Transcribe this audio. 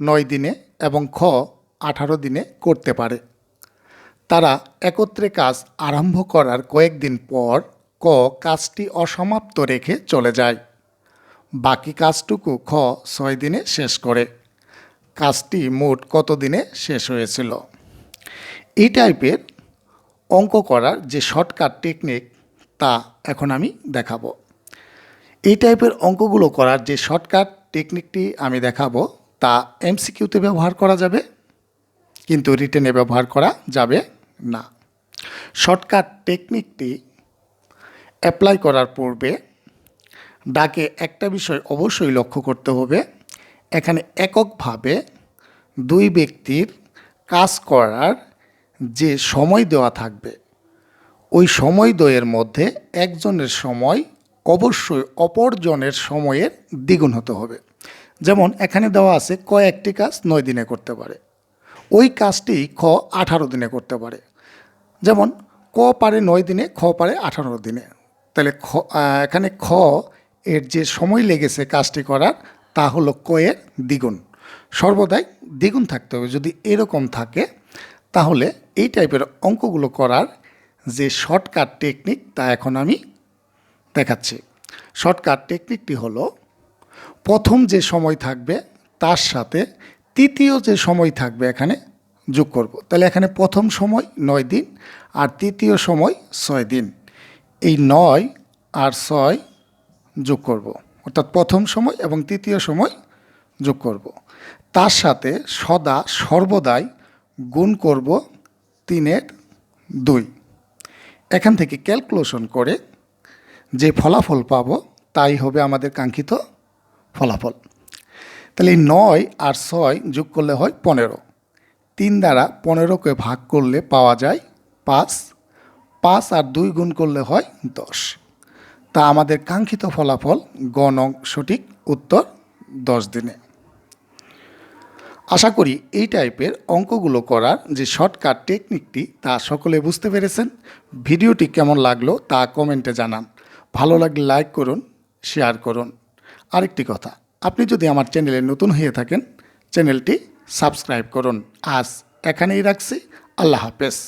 নয় দিনে এবং খ আঠারো দিনে করতে পারে। তারা একত্রে কাজ আরম্ভ করার কয়েকদিন পর ক কাজটি অসমাপ্ত রেখে চলে যায়। বাকি কাজটুকু খ ছয় দিনে শেষ করে। কাজটি মোট কত দিনে শেষ হয়েছিল? এই টাইপের অঙ্ক করার যে শর্টকাট টেকনিক তা এখন আমি দেখাবো। এই টাইপের অঙ্কগুলো করার যে শর্টকাট টেকনিকটি আমি দেখাবো তা এমসিকিউতে ব্যবহার করা যাবে, কিন্তু রিটেনে ব্যবহার করা যাবে না। শর্টকাট টেকনিকটি অ্যাপ্লাই করার পূর্বে ডাকে একটা বিষয় অবশ্যই লক্ষ্য করতে হবে। এখানে এককভাবে দুই ব্যক্তির কাজ করার যে সময় দেওয়া থাকবে, ওই সময় দ্বয়ের মধ্যে একজনের সময় অবশ্যই অপরজনের সময়ের দ্বিগুণ হতে হবে। যেমন এখানে দেওয়া আছে ক একটি কাজ নয় দিনে করতে পারে। ওই কাজটি খ আঠারো দিনে করতে পারে। যেমন ক পারে নয় দিনে, খ পারে আঠারো দিনে। তাহলে খ এখানে খ এর যে সময় লেগেছে কাজটি করার, তা হলো ক এর দ্বিগুণ। সর্বদাই দ্বিগুণ থাকতে হবে। যদি এরকম থাকে, তাহলে এই টাইপের অঙ্কগুলো করার যে শর্টকাট টেকনিক, তা এখন আমি দেখাচ্ছি। শর্টকাট টেকনিকটি হলো প্রথম যে সময় থাকবে, তার সাথে তৃতীয় যে সময় থাকবে এখানে যোগ করব। তাহলে এখানে প্রথম সময় নয় দিন আর তৃতীয় সময় ছয় দিন। এই নয় আর ছয় যোগ করব। অর্থাৎ প্রথম সময় এবং তৃতীয় সময় যোগ করব। তার সাথে সদা সর্বদাই গুণ করব তিনের দুই। এখান থেকে ক্যালকুলেশন করে যে ফলাফল পাবো, তাই হবে আমাদের কাঙ্ক্ষিত ফলাফল। তাহলে এই নয় আর ছয় যোগ করলে হয় পনেরো। তিন দ্বারা পনেরোকে ভাগ করলে পাওয়া যায় পাঁচ। পাঁচ আর দুই গুণ করলে হয় দশ। তা আমাদের কাঙ্ক্ষিত ফলাফল গণং সঠিক উত্তর দশ দিনে। আশা করি এই টাইপের অঙ্কগুলো করার যে শর্টকাট টেকনিকটি তা সকলে বুঝতে পেরেছেন। ভিডিওটি কেমন লাগল তা কমেন্টে জানান। ভালো লাগলে লাইক করুন, শেয়ার করুন। আরেকটি কথা, আপনি যদি আমার চ্যানেলে নতুন হয়ে থাকেন, চ্যানেলটি সাবস্ক্রাইব করুন। আজ এখানেই রাখছি। আল্লাহ হাফেজ।